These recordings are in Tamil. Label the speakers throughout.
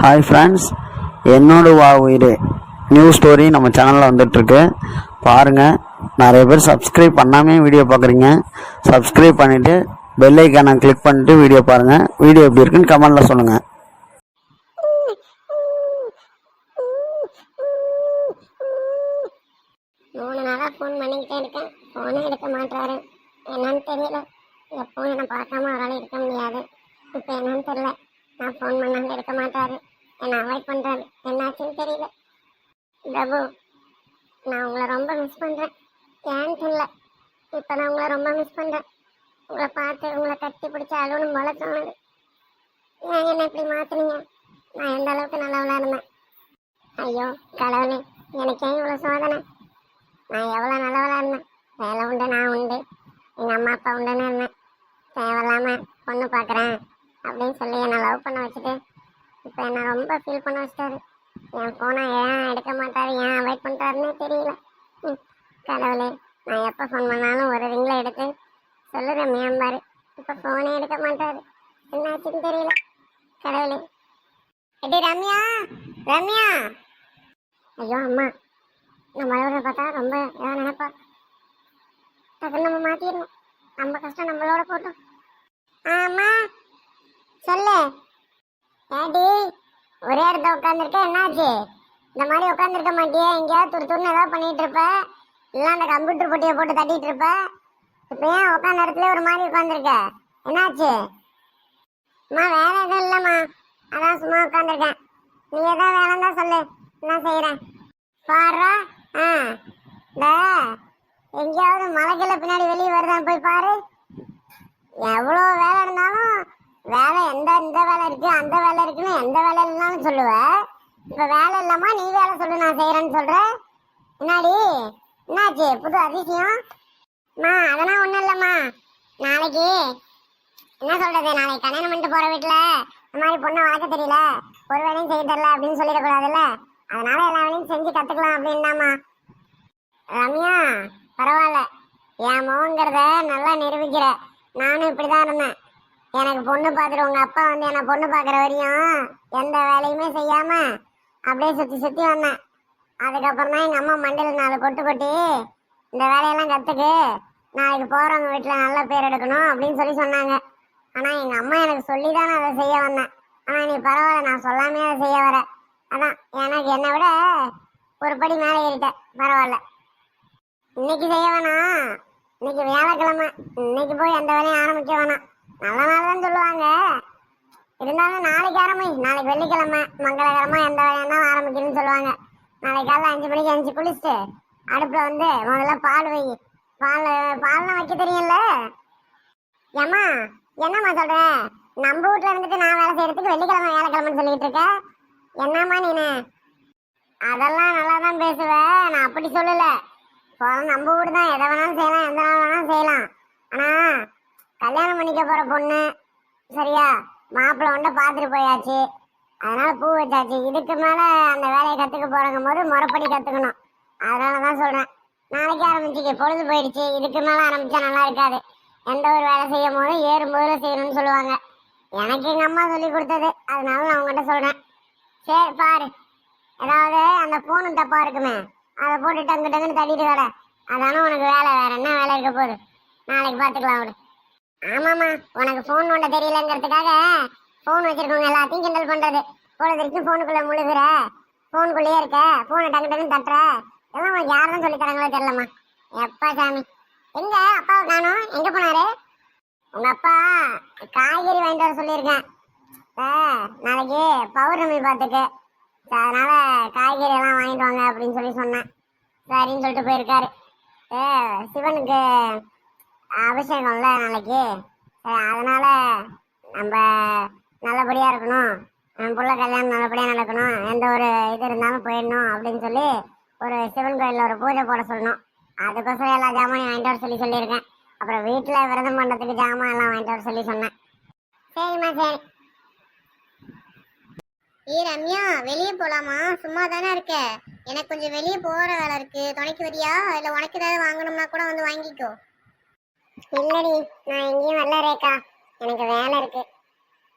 Speaker 1: ஹாய் ஃப்ரெண்ட்ஸ் என்னோட வா உயிர். நியூ ஸ்டோரி நம்ம சேனலில் வந்துட்டுருக்கு. பாருங்கள் நிறைய பேர் சப்ஸ்கிரைப் பண்ணாமே வீடியோ பார்க்குறீங்க. சப்ஸ்கிரைப் பண்ணிவிட்டு பெல்லைக்கானை கிளிக் பண்ணிட்டு வீடியோ பாருங்கள் வீடியோ எப்படி இருக்குன்னு கமெண்டில் சொல்லுங்கள்
Speaker 2: மூணு நாளாக ஃபோன் பண்ணிக்கிட்டே இருக்கேன். ஃபோனே எடுக்க மாட்டாரு என்னன்னு தெரியல. எப்பவும் என்னை பார்க்காம அவரால் இருக்க முடியாது. இப்போ என்னன்னு தெரியல. நான் ஃபோன் பண்ண எடுக்க மாட்டாரு என்னை அவாய்ட் பண்ணுறாரு என்னாச்சுன்னு தெரியல. பிரபு நான் உங்களை ரொம்ப மிஸ் பண்ணுறேன் ஏன்னு தெரியல. இப்போ நான் உங்களை ரொம்ப மிஸ் பண்ணுறேன் உங்களை பார்த்து உங்களை கட்டி பிடிச்ச அழுவணும் போல தோணுது. ஏன் என்ன இப்படி மாற்றுனீங்க நான் எந்த அளவுக்கு நல்லவளாக இருந்தேன்? ஐயோ கடவுளே எனக்கு ஏன் இவ்வளோ சோதனை? நான் எவ்வளோ நல்லவளாக இருந்தேன்? வேலை உண்டு நான் உண்டு. எங்கள் அம்மா அப்பா உண்டுன்னு இருந்தேன். தேவையில்லாமல் பொண்ணு பார்க்குறேன் அப்படின்னு சொல்லி என்னை லவ் பண்ண வச்சுட்டு இப்போ என்ன ரொம்ப ஃபீல் பண்ண வச்சிட்டாரு. என் ஃபோனை ஏன் எடுக்க மாட்டாரு ஏன் அவாய்ட் பண்ணுறாருன்னே தெரியல. கடவுளே நான் எப்போ ஃபோன் பண்ணாலும் ஒரு ரிங்கில் எடுத்து சொல்லு ரம்யாம்பாரு இப்போ ஃபோனே எடுக்க மாட்டாரு. என்னாச்சுன்னு தெரியல. கடவுளே. எடி ரம்யா ரம்யா. ஐயோ அம்மா. நம்ம அழுகுறத பார்த்தா ரொம்ப ஏதாவது நினைப்பா. டக்குன்னு நம்ம மாற்றிடணும் நம்ம கஷ்டம் நம்மளோட போட்டோம் ஆமா சொல்லு ஏடி ஒரே இடத்த உட்காந்துருக்க என்னாச்சு? இந்த மாதிரி உட்காந்துருக்க மாட்டியே? எங்கேயாவது துரு துருன்னு ஏதாவது பண்ணிட்டு இருப்ப? இல்லை அந்த கம்ப்யூட்டர் பொட்டியை போட்டு தட்டிட்டு இருப்ப? இப்போ ஏன் உட்காந்த இடத்துல ஒரு மாதிரி உட்காந்துருக்க என்னாச்சு? அம்மா வேற எதுவும் இல்லைம்மா. அதான் சும்மா உட்காந்துருக்கேன் நீ ஏதாவது வேலை தான் சொல்லு. நான் செய்கிறேன் பாடுறா ஆ. இந்த எங்கேயாவது மலைக்குள்ள பின்னாடி வெளியே வருதான் போய் பாரு. எவ்வளோ வேலை இருந்தாலும் வேலை எந்த இந்த வேலை இருக்கு அந்த வேலை இருக்குன்னு எந்த வேலை இல்லைனாலும் சொல்லுவ. இப்ப வேலை இல்லாமா நீ வேலை சொல்லு நான் செய்கிறேன்னு சொல்ற. என்னாடி என்னாச்சு? புது அதிசயம். மா அதெல்லாம் ஒன்றும் இல்லைம்மா. நாளைக்கு என்ன சொல்றது? நாளைக்கு கல்யாணம் பண்ணிட்டு போற வீட்டுல இந்த மாதிரி பொண்ணை வளர்க்க தெரியல. ஒரு வேலையும் செய்ய தெரியல அப்படின்னு சொல்லிடக்கூடாதுல்ல. அதனால எல்லா வேலையும் செஞ்சு கத்துக்கலாம் அப்படின்னாமா ரம்யா பரவாயில்ல. என் மோங்கிறத நல்லா நிரூபிக்கிற. நானும் இப்படிதான் இருந்தேன். எனக்கு பொண்ணு பார்த்துட்டு உங்க அப்பா வந்து என்னை பொண்ணு பார்க்குற வரையும் எந்த வேலையுமே செய்யாம அப்படியே சுத்தி சுத்தி வந்தேன். அதுக்கப்புறம் தான் எங்கள் அம்மா மண்டையில் நாலு கொட்டு கொட்டி இந்த வேலையெல்லாம் கத்துக்கு நாளைக்கு போறவங்க வீட்டில் நல்ல பேர் எடுக்கணும் அப்படின்னு சொல்லி சொன்னாங்க. ஆனா எங்க அம்மா எனக்கு சொல்லி தான் நான் அதை செய்ய வந்தேன். ஆனா நீ பரவாயில்ல நான் சொல்லாமே அதை செய்ய வர. அதான் எனக்கு என்னை விட ஒரு படி மேலே ஏறிட்டேன் பரவாயில்ல. இன்னைக்கு செய்ய வேணாம். இன்னைக்கு வியாழக்கிழமை. இன்னைக்கு போய் எந்த வேலையும் ஆரம்பிக்க வேணாம். நல்ல நாள் தான் சொல்லுவாங்க. இருந்தாலும் நாளைக்கு ஆரம்பி நாளைக்கு வெள்ளிக்கிழமை மங்களகரமா எந்த வேலையா இருந்தாலும் ஆரம்பிக்கணும்னு சொல்லுவாங்க. நாளைக்கு காலையில் அஞ்சு மணிக்கு அஞ்சு குளிச்சுட்டு அடுப்புல வந்து முதல்ல பால் வை. பால் பால்லாம் வைக்க தெரியும்ல? ஏம்மா என்னம்மா சொல்ற? நம்ம வீட்ல இருந்துட்டு நான் வேலை செய்யறதுக்கு வெள்ளிக்கிழமை வேலைக்கிழமைன்னு சொல்லிட்டு இருக்க? என்னம்மா நீனு? அதெல்லாம் நல்லா தான் பேசுவ. நான் அப்படி சொல்லல. போறோம் நம்ம வீடு தான் எதை வேணாலும் செய்யலாம் எந்த நாள் வேணாலும் செய்யலாம். ஆனா கல்யாணம் பண்ணிக்க போற பொண்ணு சரியா? மாப்பிள்ளை ஒன்றை பார்த்துட்டு போயாச்சு. அதனால பூ வச்சாச்சு. இதுக்கு மேல அந்த வேலையை கத்துக்க போறங்கும் போது முறைப்படி கத்துக்கணும். அதனால தான் சொல்றேன். நாளைக்கு ஆரம்பிச்சுக்க. பொழுது போயிடுச்சு. இதுக்கு மேல ஆரம்பிச்சா நல்லா இருக்காது. எந்த ஒரு வேலை செய்யும் போதும் ஏறும்போது செய்யணும்னு சொல்லுவாங்க. எனக்கு எங்க அம்மா சொல்லி கொடுத்தது. அதனால நான் உங்ககிட்ட சொல்றேன். சரி பாரு. ஏதாவது அந்த போனும் தப்பா இருக்குமே அதை போட்டு டங்கு டங்குன்னு தள்ளிட்டு வர அதானே உனக்கு வேலை. வேற என்ன வேலை இருக்க போகுது? நாளைக்கு பார்த்துக்கலாம் விடு ஆமாம்மா உனக்கு ஃபோன் நோண்ட தெரியலங்கிறதுக்காக ஃபோன் வச்சிருக்கவங்க எல்லாத்தையும் கிண்டல் பண்றது. பொழுதுக்கு போனுக்குள்ள முழுகுற ஃபோனுக்குள்ளேயே இருக்க ஃபோனை டங்கு டங்குன்னு தட்டுற. எல்லாம் உனக்கு யார் தான் சொல்லி தராங்களோ தெரியலம்மா. எப்பா சாமி. எங்க அப்பாவை காணும் எங்க போனாரு? உங்க அப்பா காய்கறி வாங்கிட்டு வர சொல்லியிருக்கேன். ஆ, நாளைக்கு பௌர்ணமி பார்த்துக்கு. அதனால காய்கறி எல்லாம் வாங்கிட்டு வாங்க அப்படின்னு சொல்லி சொன்னேன். சரின்னு சொல்லிட்டு போயிருக்காரு. சிவனுக்கு அபிஷேகம்ல நாளைக்கு. அதனால நம்ம நல்லபடியா இருக்கணும். நம்ம புள்ள கல்யாணம் நல்லபடியா நடக்கணும். எந்த ஒரு இது இருந்தாலும் போயிடணும் அப்படின்னு சொல்லி ஒரு சிவன் கோயில்ல ஒரு பூஜை போட சொல்லணும். அதுக்கோசரம் எல்லா ஜாமானையும் வாங்கிட்டு வர சொல்லி சொல்லியிருக்கேன். அப்புறம் வீட்டில் விரதம் பண்ணுறதுக்கு ஜாமான் எல்லாம் வாங்கிட்டு வர சொல்லி சொன்னேன். சரிம்மா சரி. ஏ ரம்யா வெளியே போலாமா? சும்மா தானே இருக்க. எனக்கு கொஞ்சம் வெளியே போற வேலை இருக்கு. துணைக்கு வரியா? இல்லை உனக்கு ஏதாவது வாங்கணும்னா கூட வந்து வாங்கிக்கோ. இல்லடி நான் எங்கேயும் வரல ரேக்கா எனக்கு வேலை இருக்கு.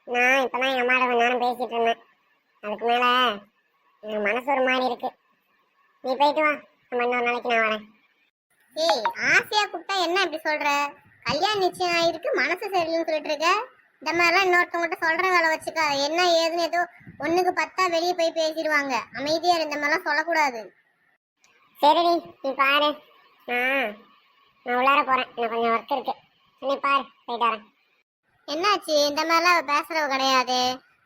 Speaker 2: நான் இப்பதான் எங்க அம்மாட்ட கொஞ்ச நேரம் பேசிட்டு இருந்தேன்.
Speaker 3: அதுக்கு மேல என் மனசு ஒரு மாதிரி இருக்கு. நீ போயிட்டு வா. நம்ம இன்னொரு நாளைக்கு நான் வரேன். ஏய் ஆசையா கூப்பிட்டா என்ன இப்படி சொல்ற? கல்யாணம் நிச்சயம் ஆயிருக்கு மனசு சரியில்லைன்னு சொல்லிட்டு இருக்க. இந்த மாதிரிலாம் இன்னொருத்தவங்ககிட்ட சொல்ற வேலை வச்சுக்க. என்ன ஏதுன்னு ஏதோ ஒண்ணுக்கு பத்தா வெளியே போய் பேசிடுவாங்க. அமைதியா இரு, இந்த மாதிரிலாம் சொல்லக்கூடாது. சரிடி நீ பாரு. நான் நான் உள்ளார போறேன். எனக்கு கொஞ்சம் ஒர்க் இருக்கு. நீ பாரு போயிட்டு வரேன். என்னாச்சு? இந்த மாதிரிலாம் அவ பேசுறவ கிடையாது.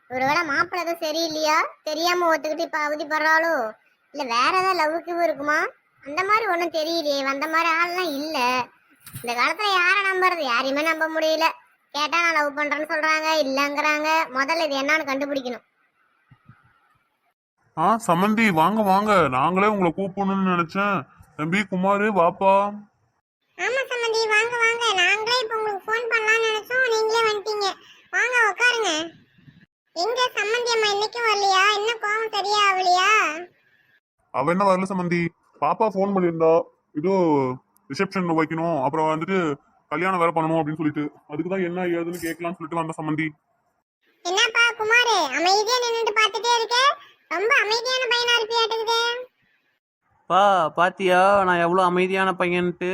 Speaker 3: ஒருவேளை மாப்பிள்ளை எதுவும் சரியில்லையா? தெரியாம ஒத்துக்கிட்டு இப்ப அவதிப்படுறாளோ இல்ல வேற ஏதாவது லவ்வுக்கு இருக்குமா? அந்த மாதிரி ஒன்றும் தெரியலையே. வந்த மாதிரி ஆள்லாம் இல்ல. இந்த காலத்துல யாரை நம்புறது? யாரையுமே நம்ப முடியல. கேட்டா நான் லவ் பண்றேன்னு சொல்றாங்க இல்லங்கிறாங்க. முதல்ல இது என்னன்னு கண்டுபிடிக்கணும்.
Speaker 4: ஆ சமந்தி வாங்க வாங்க. நாங்களே உங்களை கூப்பிடணும்னு நினைச்சேன். தம்பி குமார் வாப்பா
Speaker 3: ஆமா சம்மந்தி வாங்க வாங்க நாங்களே இப்ப உங்களுக்கு ஃபோன் பண்ணலாம்னு நினைச்சோம் நீங்களே வந்துட்டீங்க வாங்க உட்காருங்க எங்க சம்மந்தி அம்மா இன்னைக்கும் வரலையா? இன்னும் கோவம் சரியா ஆகலையா
Speaker 4: அவ என்ன வரல சமந்தி பாப்பா ஃபோன் பண்ணியிருந்தா. இதோ ரிசப்ஷன் வைக்கணும். அப்புறம் வந்துட்டு கல்யாணம் வேற பண்ணணும் அப்படின்னு சொல்லிட்டு. அதுக்கு தான் என்ன ஏதுன்னு கேட்கலாம்னு சொல்லிட்டு வந்த சமந்தி
Speaker 3: என்னப்பா குமார் அமைதியா நின்னுட்டு பார்த்துட்டே இருக்க? ரொம்ப அமைதியான பையனா இருப்பியாட்டுக்குதே.
Speaker 5: பா பாத்தியா? நான் எவ்வளோ அமைதியான பையன்ட்டு.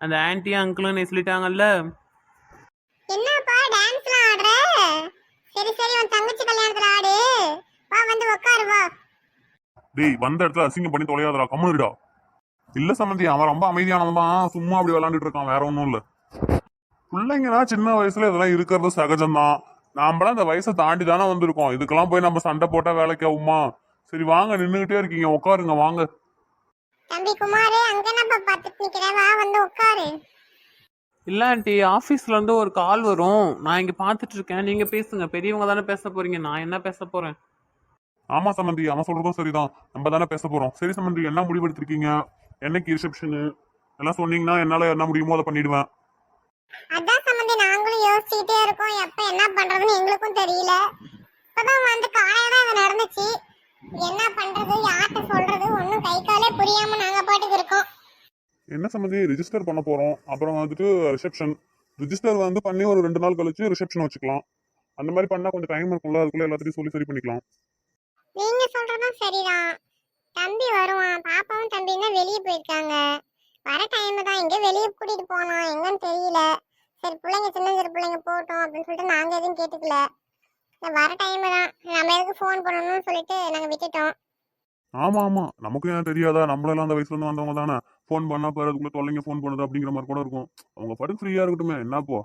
Speaker 5: அந்த ஆன்ட்டி அங்கிளும் என்னை சொல்லிட்டாங்கல்ல.
Speaker 3: சரி சரி உன் தங்கச்சி கல்யாணத்துல ஆடு. வா வந்து உட்காரு வா.
Speaker 4: டேய் வந்த இடத்துல அசிங்கம் பண்ணி தொலையாதடா கம்முனுடா இல்ல சமந்தி அவன் ரொம்ப அமைதியானவன் தான் சும்மா அப்படி விளாண்டுட்டு இருக்கான் வேற ஒன்றும் இல்ல. பிள்ளைங்கன்னா சின்ன வயசுல இதெல்லாம் இருக்கிறது சகஜம்தான். நாமளாம் இந்த வயசை தாண்டி தானே வந்திருக்கோம். இதுக்கெல்லாம் போய் நம்ம சண்டை போட்டா வேலைக்கு ஆகுமா சரி வாங்க நின்றுகிட்டே இருக்கீங்க. உட்காருங்க வாங்க.
Speaker 3: தம்பி குமார் அங்க என்னப்பா பார்த்துட்டு நிக்கிற? வா வந்து உட்காரு
Speaker 5: இல்லை ஆண்டி ஆஃபீஸ்லேருந்து ஒரு கால் வரும். நான் இங்கே பார்த்துட்டு இருக்கேன் நீங்கள் பேசுங்க. பெரியவங்க தானே பேச போகிறீங்க நான் என்ன பேச போகிறேன்
Speaker 4: ஆமா சமந்தி. அவன் சொல்றதும் சரிதான். நம்ம தானே பேச போறோம். சரி சமந்தி என்ன முடிவெடுத்திருக்கீங்க என்னைக்கு ரிசப்ஷனு எல்லாம் சொன்னீங்கன்னா என்னால என்ன முடியுமோ அதை பண்ணிடுவேன்.
Speaker 3: அதான் சம்பந்தி நாங்களும் யோசிச்சுக்கிட்டே இருக்கோம். எப்ப என்ன பண்றதுன்னு எங்களுக்கும் தெரியல. இப்பதான் வந்து காலையில அது நடந்துச்சு. என்ன பண்றது யார்கிட்ட சொல்றது ஒண்ணும் கை காலே புரியாம நாங்க பாட்டுக்கு இருக்கோம்.
Speaker 4: என்ன சம்மந்தி ரிஜிஸ்டர் பண்ண போறோம். அப்புறம் வந்துட்டு ரிசப்ஷன் ரிஜிஸ்டர் வந்து பண்ணி ஒரு ரெண்டு நாள் கழிச்சு ரிசப்ஷன் வச்சுக்கலாம். அந்த மாதிரி பண்ணா கொஞ்சம் டைம் இருக்கும்ல அதுக்குள்ள எல்லாத்தையும் சொல்லி சரி பண்ணிக்கலாம்.
Speaker 3: நீங்க சொல்றதும் சரிதான். தம்பி வருவான். பாப்பாவும் தம்பியும் தான் வெளியே போயிருக்காங்க. வர டைம் தான். எங்க வெளியே கூட்டிட்டு போனோம் எங்கன்னு தெரியல. சரி பிள்ளைங்க சின்ன சிறு பிள்ளைங்க போட்டோம் அப்படின்னு சொல்லிட்டு நாங்க எதுவும் கேட்டுக்கல. வர டைம் தான். நம்ம எதுக்கு ஃபோன் பண்ணணும்னு சொல்லிட்டு நாங்க விட்டுட்டோம்.
Speaker 4: ஆமா ஆமா. நமக்கு ஏன் தெரியாதா? நம்மளெல்லாம் அந்த வயசுல இருந்து வந்தவங்க தானே. ஃபோன் பண்ணா பாரு அதுக்குள்ள தொல்லைங்க ஃபோன் பண்ணுது அப்படிங்கிற மாதிரி கூட இருக்கும். அவங்க படுத்து ஃப்ரீயா இருக்கட்டுமே என்னப்போ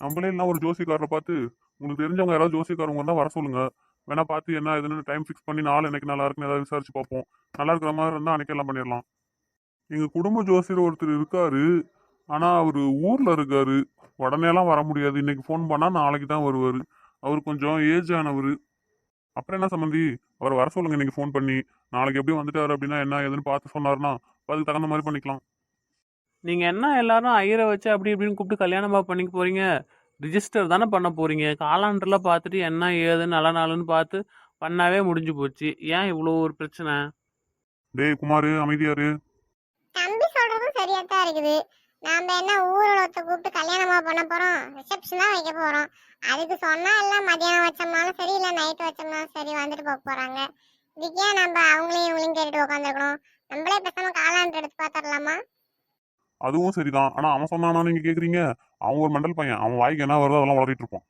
Speaker 4: நம்மளே எல்லாம் ஒரு ஜோசிக்காரரை பார்த்து உங்களுக்கு தெரிஞ்சவங்க யாராவது ஜோசிக்காரவங்க தான் வர சொல்லுங்க. வேணா பார்த்து என்ன இதுன்னு டைம் ஃபிக்ஸ் பண்ணி நாள் எனக்கு நல்லா இருக்குன்னு ஏதாவது விசாரிச்சு பார்ப்போம். நல்லா இருக்கிற மாதிரி இருந்தால் அன்னைக்கு எல்லாம் பண்ணிடலாம். எங்கள் குடும்ப ஜோசியர் ஒருத்தர் இருக்காரு. ஆனால் அவர் ஊரில் இருக்காரு. உடனேலாம் வர முடியாது. இன்னைக்கு ஃபோன் பண்ணால் நாளைக்கு தான் வருவார். அவர் கொஞ்சம் ஏஜ் ஆனவர். அப்புறம் என்ன சம்மந்தி அவர் வர சொல்லுங்க இன்னைக்கு ஃபோன் பண்ணி. நாளைக்கு எப்படி வந்துட்டாரு அப்படின்னா என்ன ஏதுன்னு பார்த்து சொன்னார்னா அதுக்கு தகுந்த மாதிரி பண்ணிக்கலாம்.
Speaker 5: நீங்கள் என்ன எல்லாரும் ஐயரை வச்சு அப்படி இப்படின்னு கூப்பிட்டு கல்யாணமா பண்ணிக்க போகிறீங்க ரிஜிஸ்டர் தானே பண்ண போகிறீங்க காலாண்டர்லாம் பார்த்துட்டு என்ன ஏது நல்ல நாளுன்னு பார்த்து பண்ணாவே முடிஞ்சு போச்சு. ஏன் இவ்வளோ ஒரு பிரச்சனை?
Speaker 4: டேய் குமார் அமைதியாரு.
Speaker 3: தம்பி சொல்றதும் சரியா தான் இருக்குது. நாம என்ன ஊரில் ஒருத்த கூப்பிட்டு கல்யாணமா பண்ண போறோம்? ரிசப்ஷன் தான் வைக்க போறோம். அதுக்கு சொன்னா எல்லாம் மதியானம் வச்சோம்னாலும் சரி இல்ல நைட் வச்சோம்னாலும் சரி வந்துட்டு போக போறாங்க. இதுக்கு நம்ம அவங்களையும் இவங்களையும் கேட்டுட்டு உட்காந்துருக்கணும் நம்மளே பேசாம காலாண்டு எடுத்து பார்த்துடலாமா
Speaker 4: அதுவும் சரிதான். ஆனா அவன் சொன்னானா நீங்க கேக்குறீங்க? அவன் ஒரு மண்டல் பையன். அவன் வாய்க்கு என்ன வருதோ அதெல்லாம் வளரிட்டு இருப்பான்.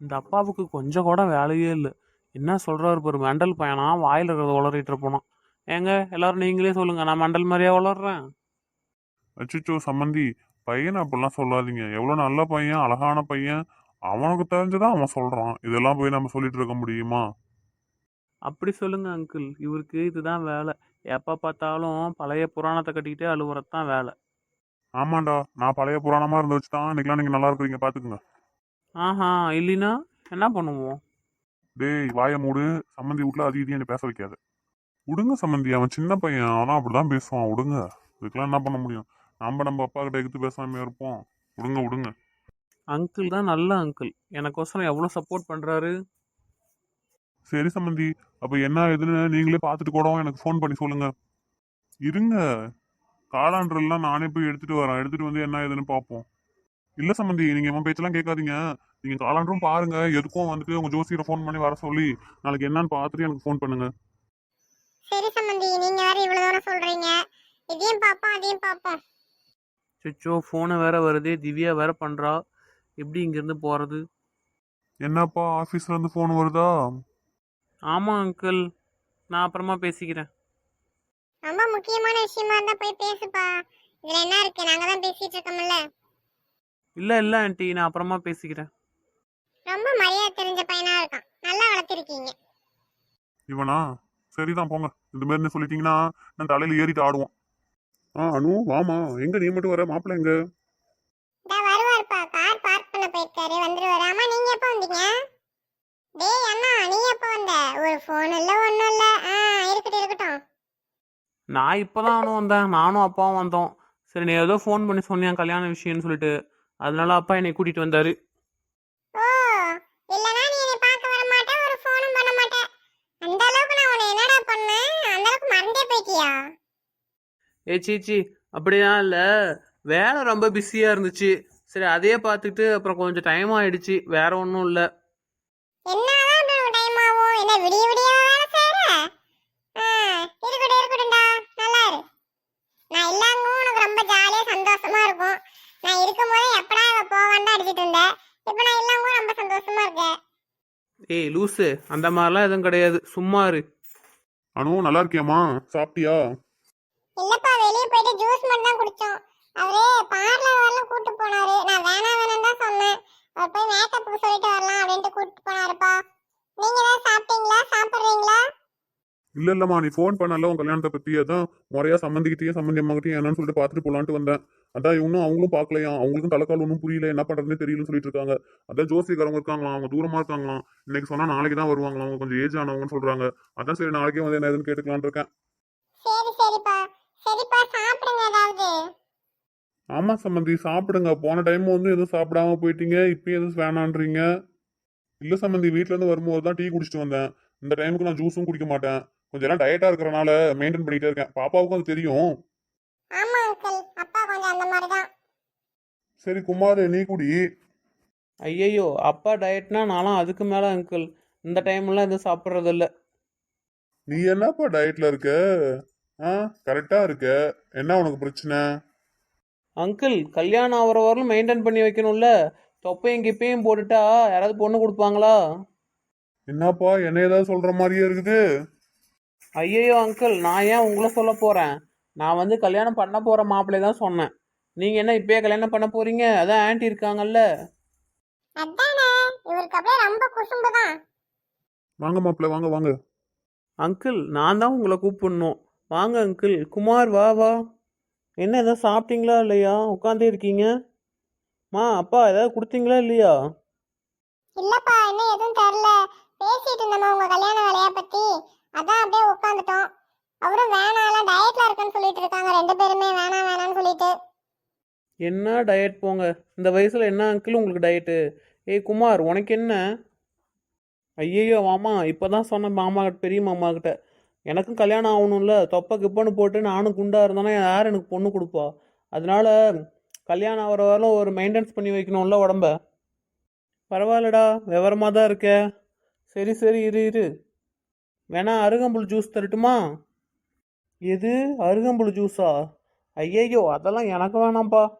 Speaker 5: இந்த அப்பாவுக்கு கொஞ்சம் கூட வேலையே இல்லை. என்ன சொல்கிறாரு பாரு மெண்டல் பையனா? வாயில் இருக்கிறத உளறிட்டு இருப்போனா? ஏங்க எல்லாரும் நீங்களே சொல்லுங்க. நான் மெண்டல் மாதிரியா வளர்றேன்?
Speaker 4: அச்சுச்சோ சம்மந்தி. பையனை அப்படிலாம் சொல்லாதீங்க. எவ்வளவு நல்ல பையன் அழகான பையன். அவனுக்கு தெரிஞ்சுதான் அவன் சொல்றான். இதெல்லாம் போய் நம்ம சொல்லிட்டு இருக்க முடியுமா?
Speaker 5: அப்படி சொல்லுங்க அங்கிள் இவருக்கு இதுதான் வேலை. எப்போ பார்த்தாலும் பழைய புராணத்தை கட்டிக்கிட்டே அழுவுறது தான் வேலை.
Speaker 4: ஆமாண்டா நான் பழைய புராணமா இருந்து வச்சு தான் இன்னைக்கெல்லாம் நீங்க நல்லா இருக்கிறீங்க பாத்துக்குங்க.
Speaker 5: ஆஹா இல்லைன்னா என்ன பண்ணுவோம்?
Speaker 4: டேய் வாய மூடு. சம்மந்தி வீட்ல அது இது என்ன பேச வைக்காது. விடுங்க சம்மந்தி அவன் சின்ன பையன் அவனா அப்படிதான் பேசுவான். விடுங்க. இதுக்கெல்லாம் என்ன பண்ண முடியும்? நம்ம நம்ம அப்பா கிட்ட எடுத்து பேசாம இருப்போம். விடுங்க விடுங்க.
Speaker 5: அங்கிள் தான் நல்ல அங்கிள். எனக்கோசரம் எவ்வளோ சப்போர்ட் பண்ணுறாரு
Speaker 4: சரி சம்மந்தி அப்ப என்ன ஏதுன்னு நீங்களே பார்த்துட்டு கூட எனக்கு ஃபோன் பண்ணி சொல்லுங்க. இருங்க. காலாண்டர்லாம் நானே போய் எடுத்துட்டு வரேன். எடுத்துட்டு வந்து என்ன ஏதுன்னு பார்ப்போம். இல்ல சம்பந்தி நீங்க இவன் பேச்செல்லாம் கேட்காதீங்க. நீங்க காலாண்டரும் பாருங்க. எதுக்கும் வந்துட்டு உங்க ஜோசியரை ஃபோன் பண்ணி வர சொல்லி நாளைக்கு என்னன்னு பார்த்துட்டு எனக்கு ஃபோன் பண்ணுங்க.
Speaker 3: சரி சம்மந்தி நீங்க வேற இவ்வளவு தூரம் சொல்றீங்க. இதையும் பார்ப்போம் அதையும் பார்ப்போம்.
Speaker 5: சிச்சோ ஃபோனை வேற வருதே. திவ்யா வேற பண்ணுறா எப்படி இங்கேருந்து போகிறது
Speaker 4: என்னப்பா ஆபீஸ்ல இருந்து ஃபோன் வருதா?
Speaker 5: ஆமாம் அங்கிள் நான் அப்புறமா பேசிக்கிறேன்.
Speaker 3: ரொம்ப முக்கியமான விஷயமா இருந்தா போய் பேசுப்பா. இதுல என்ன இருக்கு? நாங்க தான் பேசிட்டு இருக்கோம்ல.
Speaker 5: இல்லை இல்லை ஆண்டி நான் அப்புறமா பேசிக்கிறேன்.
Speaker 3: ரொம்ப மரியாதை தெரிஞ்ச பையனா இருக்கான். நல்லா வளர்த்திருக்கீங்க.
Speaker 4: இவனா? சரிதான் போங்க. இந்த மாதிரி சொல்லிட்டீங்கன்னா நான் தலையில ஏறிட்டு ஆடுவோம் ஆ அனு வாமா எங்க நீ மட்டும் வர? மாப்பிள்ள எங்க
Speaker 3: இதா வருவாருப்பா கார் பார்க் பண்ண போயிருக்காரு வந்துருவாரு ஆமா நீங்க எப்போ வந்தீங்க டேய் அண்ணா நீ எப்போ வந்த ஒரு ஃபோன் இல்ல ஒண்ணும் இல்ல ஆ இருக்கட்டும் இருக்கட்டும்.
Speaker 5: நான் இப்போ தான் அவனும் வந்தேன். நானும் அப்பாவும் வந்தோம். சரி நீ ஏதோ ஃபோன் பண்ணி சொன்னியா கல்யாண விஷயம்னு சொல்லிட்டு. அதனால அப்பா என்னை கூட்டிகிட்டு வந்தார்.
Speaker 3: ஓ இல்லனா நீ என்னை பார்க்க வர மாட்டே ஒரு ஃபோனும் பண்ண மாட்டே அந்த அளவுக்கு நான் உன்னை என்னடா பண்ணேன்? அந்த அளவுக்கு மறந்தே போயிட்டியா?
Speaker 5: ஏ சீச்சி அப்படிலாம் இல்லை. வேலை ரொம்ப பிஸியாக இருந்துச்சு. சரி அதையே பார்த்துட்டு அப்புறம் கொஞ்சம் டைம் ஆயிடுச்சு. வேற ஒன்றும் இல்லை
Speaker 3: இப்படி டைம் ஆகும் என்ன விடிய விடிய வேலை செய்யற ஆ, இருக்கட்டும் இருக்கட்டும்டா நல்லா இரு நான் இல்லாங்கவும் உனக்கு ரொம்ப ஜாலியா சந்தோஷமா இருக்கும் நான் இருக்கும் போதே எப்படா இவ போவான்டா அடிச்சிட்டு இருந்தேன் இப்போ நான் இல்லாங்கவும் ரொம்ப சந்தோஷமா இருக்கேன்.
Speaker 5: ஏய் லூசு அந்த மாதிரிலாம் எதுவும் கிடையாது. சும்மா இரு.
Speaker 4: அனு நல்லா இருக்கியாமா சாப்பிட்டியா?
Speaker 3: இல்லப்பா வெளியே போயிட்டு ஜூஸ் மட்டும் தான் குடிச்சோம். அவரே பார்லர் வரலாம் கூட்டு போனாரு. நான் வேணாம் வேணாம் தான் சொன்னேன். அவர் போய் மேக்கப்புக்கு சொல்லிட்டு வரலாம் அப்படின்ட்டு கூட்டு போனாருப்பா. நீங்க ஏதாவது சாப்பிட்டீங்களா? சாப்பிட்றீங்களா?
Speaker 4: இல்ல இல்லம்மா நீ ஃபோன் பண்ணல உன் கல்யாணத்தை பத்தி அதான் முறையா சம்மந்திக்கிட்டே சம்மந்தி அம்மாக்கிட்டே என்னன்னு சொல்லிட்டு பார்த்துட்டு போலான்ட்டு வந்தேன். அதான் இன்னும் அவங்களும் பார்க்கலையா அவங்களுக்கும் தலைக்கால் ஒன்றும் புரியல. என்ன பண்றதுன்னு தெரியலன்னு சொல்லிட்டு இருக்காங்க. அதான் ஜோசியக்காரங்க இருக்காங்களாம். அவங்க தூரமா இருக்காங்களாம். இன்னைக்கு சொன்னா நாளைக்கு தான் வருவாங்களாம். அவங்க கொஞ்சம் ஏஜ் ஆனவங்கன்னு சொல்றாங்க. அதான் சரி நாளைக்கே வந்து என்ன ஏதுன்னு கேட்டுக்கலாம்னு இருக்கேன்.
Speaker 3: சரி சரிப்பா. சரிப்பா சாப்பிடுங்க ஏதாவது.
Speaker 4: ஆமா சம்மந்தி சாப்பிடுங்க. போன டைம் வந்து எதுவும் சாப்பிடாம போயிட்டீங்க. இப்பயும் எதுவும் வேணான்றீங்க. இல்ல சம்மந்தி வீட்ல இருந்து வரும்போது தான் டீ குடிச்சிட்டு வந்தேன். இந்த டைமுக்கு நான் ஜூஸும் குடிக்க மாட்டேன். கொஞ்சம் எல்லாம் டயட்டா இருக்கிறனால மெயின்டைன் பண்ணிட்டே இருக்கேன். பாப்பாவுக்கும் அது தெரியும்.
Speaker 3: ஆமா அங்கிள் அப்பா கொஞ்சம் அந்த மாதிரி தான்
Speaker 4: சரி குமார் நீ குடி.
Speaker 5: ஐயையோ அப்பா டயட்னா நான்லாம் அதுக்கு மேலே அங்கிள் இந்த டைம்லாம் எதுவும் சாப்பிட்றதில்ல.
Speaker 4: நீ என்னப்பா டயட்ல இருக்க? ஆ கரெக்டா இருக்க. என்ன உனக்கு பிரச்சனை?
Speaker 5: அங்கிள் கல்யாணம் ஆகிற வரலும் மெயின்டைன் பண்ணி வைக்கணும்ல. தொப்பையும் கிப்பையும் போட்டுட்டா யாராவது பொண்ணு கொடுப்பாங்களா?
Speaker 4: என்னப்பா என்ன ஏதாவது சொல்ற மாதிரியே இருக்குது.
Speaker 5: ஐயையோ அங்கிள் நான் ஏன் உங்களை சொல்ல போகிறேன் நான் வந்து கல்யாணம் பண்ண போகிற மாப்பிள்ளை தான் சொன்னேன். நீங்கள் என்ன இப்பயே கல்யாணம் பண்ண போகிறீங்க அதான் ஆன்ட்டி இருக்காங்கல்ல.
Speaker 3: அதானே இவருக்கு அப்படியே ரொம்ப குசும்பு தான்
Speaker 4: வாங்க மாப்பிள்ள வாங்க வாங்க.
Speaker 5: அங்கிள் நான் தான் உங்களை கூப்பிடணும். வாங்க அங்கிள் குமார் வா வா. என்ன எதாவது சாப்பிட்டீங்களா இல்லையா? உட்காந்தே இருக்கீங்க. மா அப்பா ஏதாவது கொடுத்தீங்களா இல்லையா?
Speaker 3: இல்லப்பா இன்னும் எதுவும் தெரில. பேசிட்டு இருந்தோமா உங்க கல்யாண வேலைய பத்தி? அதான் அப்படியே உட்காந்துட்டோம் அவரும் வேணாம் டயட்ல இருக்கேன்னு சொல்லிட்டு இருக்காங்க. ரெண்டு பேருமே வேணாம் வேணாம்னு சொல்லிட்டு.
Speaker 5: என்ன டயட் போங்க? இந்த வயசில் என்ன அங்கிள் உங்களுக்கு டயட்டு ஏய் குமார் உனக்கு என்ன? ஐயையோ மாமா இப்போ தான் சொன்னேன் மாமா கிட்ட பெரிய மாமா கிட்ட. எனக்கும் கல்யாணம் ஆகணும்ல. தொப்பை கிப்பன்னு போட்டு நானும் குண்டா இருந்தேன்னா யார் எனக்கு பொண்ணு கொடுப்பா? அதனால கல்யாணம் ஆகிற வரலும் ஒரு மெயின்டெனன்ஸ் பண்ணி வைக்கணும்ல உடம்ப? பரவாயில்லடா விவரமாக தான் இருக்க. சரி சரி இரு இரு. வேணா அருகம்புல் ஜூஸ் தரட்டுமா? எது? அருகம்புல் ஜூஸா? ஐயையோ அதெல்லாம் எனக்கு வேணாம்ப்பா.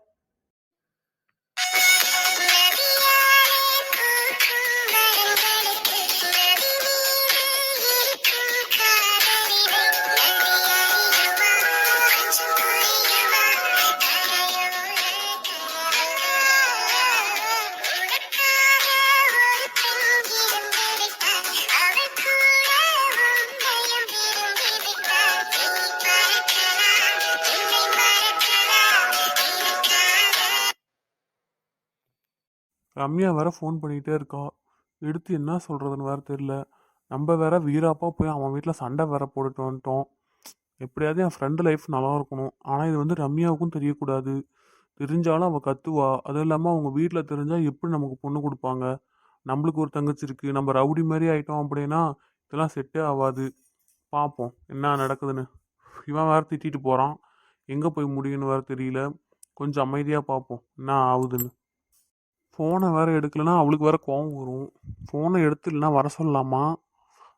Speaker 4: ரம்யா வேற ஃபோன் பண்ணிகிட்டே இருக்கா. எடுத்து என்ன சொல்கிறதுன்னு வேற தெரில நம்ம வேற வீராப்பா போய் அவன் வீட்டில் சண்டை வேற போட்டுட்டு வந்துட்டோம். எப்படியாவது என் ஃப்ரெண்டு லைஃப் நல்லா இருக்கணும். ஆனால் இது வந்து ரம்யாவுக்கும் தெரியக்கூடாது. தெரிஞ்சாலும் அவள் கத்துவா. அதுவும் இல்லாமல் அவங்க வீட்டில் தெரிஞ்சால் எப்படி நமக்கு பொண்ணு கொடுப்பாங்க? நம்மளுக்கு ஒரு தங்கச்சி இருக்குது நம்ம ரவுடி மாதிரி ஆகிட்டோம் அப்படின்னா இதெல்லாம் செட்டே ஆகாது. பார்ப்போம் என்ன நடக்குதுன்னு. இவன் வேறு திட்டிட்டு போகிறான் எங்கே போய் முடியும்னு வேறு தெரியல. கொஞ்சம் அமைதியாக பார்ப்போம் என்ன ஆகுதுன்னு.
Speaker 5: ஃபோனை வேறு எடுக்கலைன்னா அவளுக்கு வேறு கோவம் வரும். ஃபோனை எடுத்து இல்லைன்னா வர சொல்லலாமா?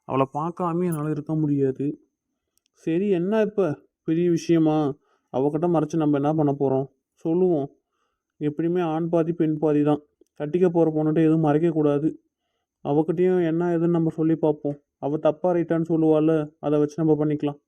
Speaker 5: அவளை பார்க்காம என்னால் இருக்க முடியாது. சரி என்ன இப்போ? பெரிய விஷயமா? அவகிட்ட மறைச்சி நம்ம என்ன பண்ண போகிறோம் சொல்லுவோம். எப்படியுமே ஆண் பாதி பெண் பாதி தான். கட்டிக்க போகிற பொண்ணுகிட்ட எதுவும் மறைக்கக்கூடாது அவகிட்டையும் என்ன ஏதுன்னு நம்ம சொல்லி பார்ப்போம். அவள் தப்பாக ரைட்டான்னு சொல்லுவாள் அதை வச்சு நம்ம பண்ணிக்கலாம்.